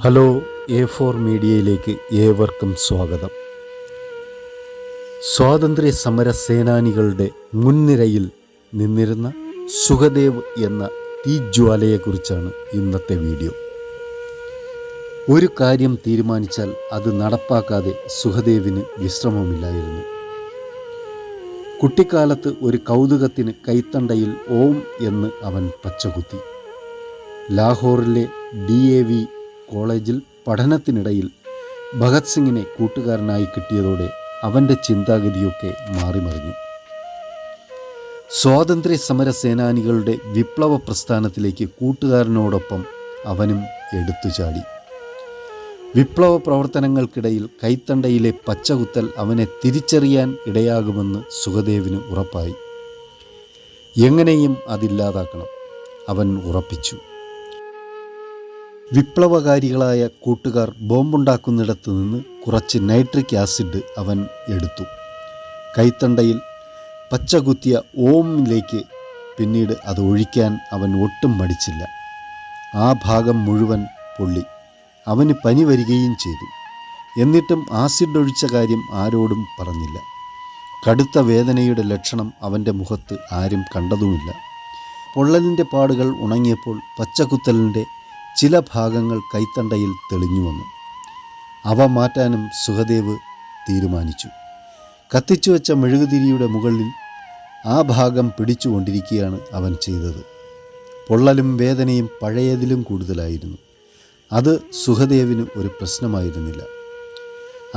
Hello A four മീഡിയയിലേക്ക് ഏവർക്കും സ്വാഗതം. സ്വാതന്ത്ര്യ സമര സേനാനികളുടെ മുൻനിരയിൽ നിന്നിരുന്ന സുഖദേവ് എന്ന തീജ്വാലയെക്കുറിച്ചാണ് ഇന്നത്തെ വീഡിയോ. ഒരു കാര്യം തീരുമാനിച്ചാൽ അത് നടപ്പാക്കാതെ സുഖദേവിന് വിശ്രമമില്ലായിരുന്നു കുട്ടിക്കാലത്ത് ഒരു കൗതുകത്തിന് കൈത്തണ്ടയിൽ ഓം എന്ന് അവൻ പച്ചകുത്തി. ലാഹോറിലെ ഡി എ വി കോളേജിൽ പഠനത്തിനിടയിൽ ഭഗത് സിംഗിനെ കൂട്ടുകാരനായി കിട്ടിയതോടെ അവന്റെ ചിന്താഗതിയൊക്കെ മാറിമറിഞ്ഞു. സ്വാതന്ത്ര്യ സമര സേനാനികളുടെ വിപ്ലവ പ്രസ്ഥാനത്തിലേക്ക് കൂട്ടുകാരനോടൊപ്പം അവനും എടുത്തുചാടി. വിപ്ലവ പ്രവർത്തനങ്ങൾക്കിടയിൽ കൈത്തണ്ടയിലെ പച്ചകുത്തൽ അവനെ തിരിച്ചറിയാൻ ഇടയാകുമെന്ന് സുഖദേവിന് ഉറപ്പായി. എങ്ങനെയും അതില്ലാതാക്കണം അവൻ ഉറപ്പിച്ചു. വിപ്ലവകാരികളായ കൂട്ടുകാർ ബോംബുണ്ടാക്കുന്നിടത്തു നിന്ന് കുറച്ച് നൈട്രിക് ആസിഡ് അവൻ എടുത്തു. കൈത്തണ്ടയിൽ പച്ചകുത്തിയ ഓമിലേക്ക് പിന്നീട് അത് ഒഴിക്കാൻ അവൻ ഒട്ടും മടിച്ചില്ല. ആ ഭാഗം മുഴുവൻ പൊള്ളി. അവന് പനി വരികയും ചെയ്തു. എന്നിട്ടും ആസിഡ് ഒഴിച്ച കാര്യം ആരോടും പറഞ്ഞില്ല. കടുത്ത വേദനയുടെ ലക്ഷണം അവന്റെ മുഖത്ത് ആരും കണ്ടതുമില്ല. പൊള്ളലിന്റെ പാടുകൾ ഉണങ്ങിയപ്പോൾ പച്ചകുത്തലിന്റെ ചില ഭാഗങ്ങൾ കൈത്തണ്ടയിൽ തെളിഞ്ഞു വന്നു. അവ മാറ്റാനും സുഖദേവ് തീരുമാനിച്ചു. കത്തിച്ചു വെച്ച മെഴുകുതിരിയുടെ മുകളിൽ ആ ഭാഗം പിടിച്ചുകൊണ്ടിരിക്കുകയാണ് അവൻ ചെയ്തത്. പൊള്ളലും വേദനയും പഴയതിലും കൂടുതലായിരുന്നു. അത് സുഖദേവിന് ഒരു പ്രശ്നമായിരുന്നില്ല.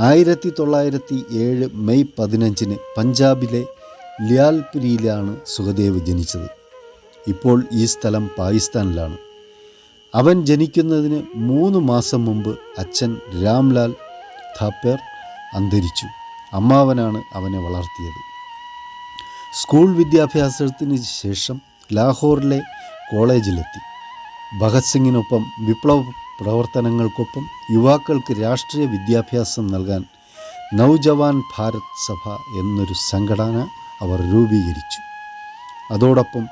ആയിരത്തി തൊള്ളായിരത്തി ഏഴ് മെയ് പതിനഞ്ചിന് പഞ്ചാബിലെ ലിയാൽപുരിയിലാണ് സുഖദേവ് ജനിച്ചത്. ഇപ്പോൾ ഈ സ്ഥലം പാകിസ്ഥാനിലാണ്. അവൻ ജനിക്കുന്നതിന് മൂന്ന് മാസം മുമ്പ് അച്ഛൻ രാംലാൽ ഥാപ്പേർ അന്തരിച്ചു. അമ്മാവനാണ് അവനെ വളർത്തിയത്. സ്കൂൾ വിദ്യാഭ്യാസത്തിന് ശേഷം ലാഹോറിലെ കോളേജിലെത്തി. ഭഗത് സിംഗിനൊപ്പം വിപ്ലവ പ്രവർത്തനങ്ങൾക്കൊപ്പം യുവാക്കൾക്ക് രാഷ്ട്രീയ വിദ്യാഭ്യാസം നൽകാൻ നൗജവാൻ ഭാരത് സഭ എന്നൊരു സംഘടന അവർ രൂപീകരിച്ചു. അതോടൊപ്പം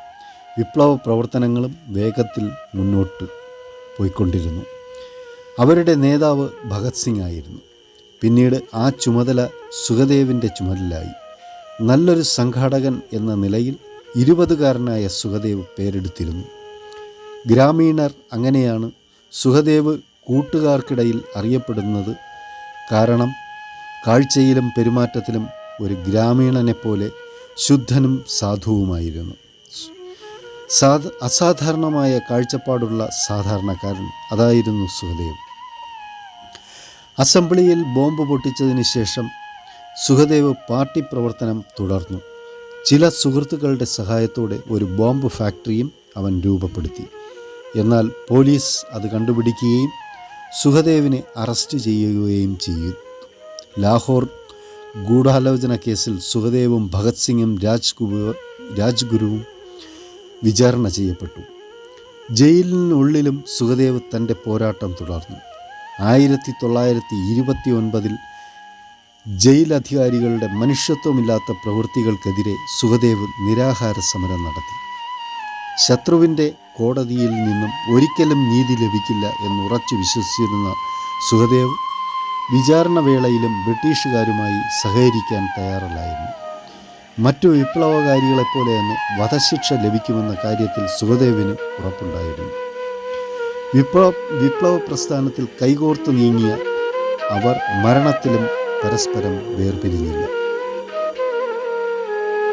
വിപ്ലവ പ്രവർത്തനങ്ങളും വേഗത്തിൽ മുന്നോട്ട് പോയിക്കൊണ്ടിരുന്നു. അവരുടെ നേതാവ് ഭഗത് സിംഗ് ആയിരുന്നു. പിന്നീട് ആ ചുമതല സുഖദേവിന്റെ ചുമതലയായി. നല്ലൊരു സംഘാടകൻ എന്ന നിലയിൽ ഇരുപതുകാരനായ സുഖദേവ് പേരെടുത്തിരുന്നു. ഗ്രാമീണർ അങ്ങനെയാണ് സുഖദേവ് കൂട്ടുകാർക്കിടയിൽ അറിയപ്പെടുന്നത്. കാരണം കാഴ്ചയിലും പെരുമാറ്റത്തിലും ഒരു ഗ്രാമീണനെപ്പോലെ ശുദ്ധനും സാധുവുമായിരുന്നു. സാധ അസാധാരണമായ കാഴ്ചപ്പാടുള്ള സാധാരണക്കാരൻ അതായിരുന്നു സുഖദേവ് അസംബ്ലിയിൽ ബോംബ് പൊട്ടിച്ചതിന് ശേഷം സുഖദേവ് പാർട്ടി പ്രവർത്തനം തുടർന്നു. ചില സുഹൃത്തുക്കളുടെ സഹായത്തോടെ ഒരു ബോംബ് ഫാക്ടറിയും അവൻ രൂപപ്പെടുത്തി. എന്നാൽ പോലീസ് അത് കണ്ടുപിടിക്കുകയും സുഖദേവിനെ അറസ്റ്റ് ചെയ്യുകയും ചെയ്തു. ലാഹോർ ഗൂഢാലോചന കേസിൽ സുഖദേവും ഭഗത് സിംഗും രാജ്ഗുരു രാജ്ഗുരുവും വിചാരണ ചെയ്യപ്പെട്ടു. ജയിലിനുള്ളിലും സുഖദേവ് തന്റെ പോരാട്ടം തുടർന്നു. ആയിരത്തി തൊള്ളായിരത്തി ഇരുപത്തി ഒൻപതിൽ ജയിലധികാരികളുടെ മനുഷ്യത്വമില്ലാത്ത പ്രവൃത്തികൾക്കെതിരെ സുഖദേവ് നിരാഹാര സമരം നടത്തി. ശത്രുവിന്റെ കോടതിയിൽ നിന്നും ഒരിക്കലും നീതി ലഭിക്കില്ല എന്നുറച്ചു വിശ്വസിച്ചിരുന്ന സുഖദേവ് വിചാരണ വേളയിലും ബ്രിട്ടീഷുകാരുമായി സഹകരിക്കാൻ തയ്യാറല്ലായിരുന്നു. മറ്റു വിപ്ലവകാരികളെപ്പോലെ തന്നെ വധശിക്ഷ ലഭിക്കുമെന്ന കാര്യത്തിൽ സുഖദേവിന് ഉറപ്പുണ്ടായിരുന്നു. വിപ്ലവ വിപ്ലവ പ്രസ്ഥാനത്തിൽ കൈകോർത്ത് നീങ്ങിയ അവർ മരണത്തിലും പരസ്പരം വേർപിരിഞ്ഞില്ല.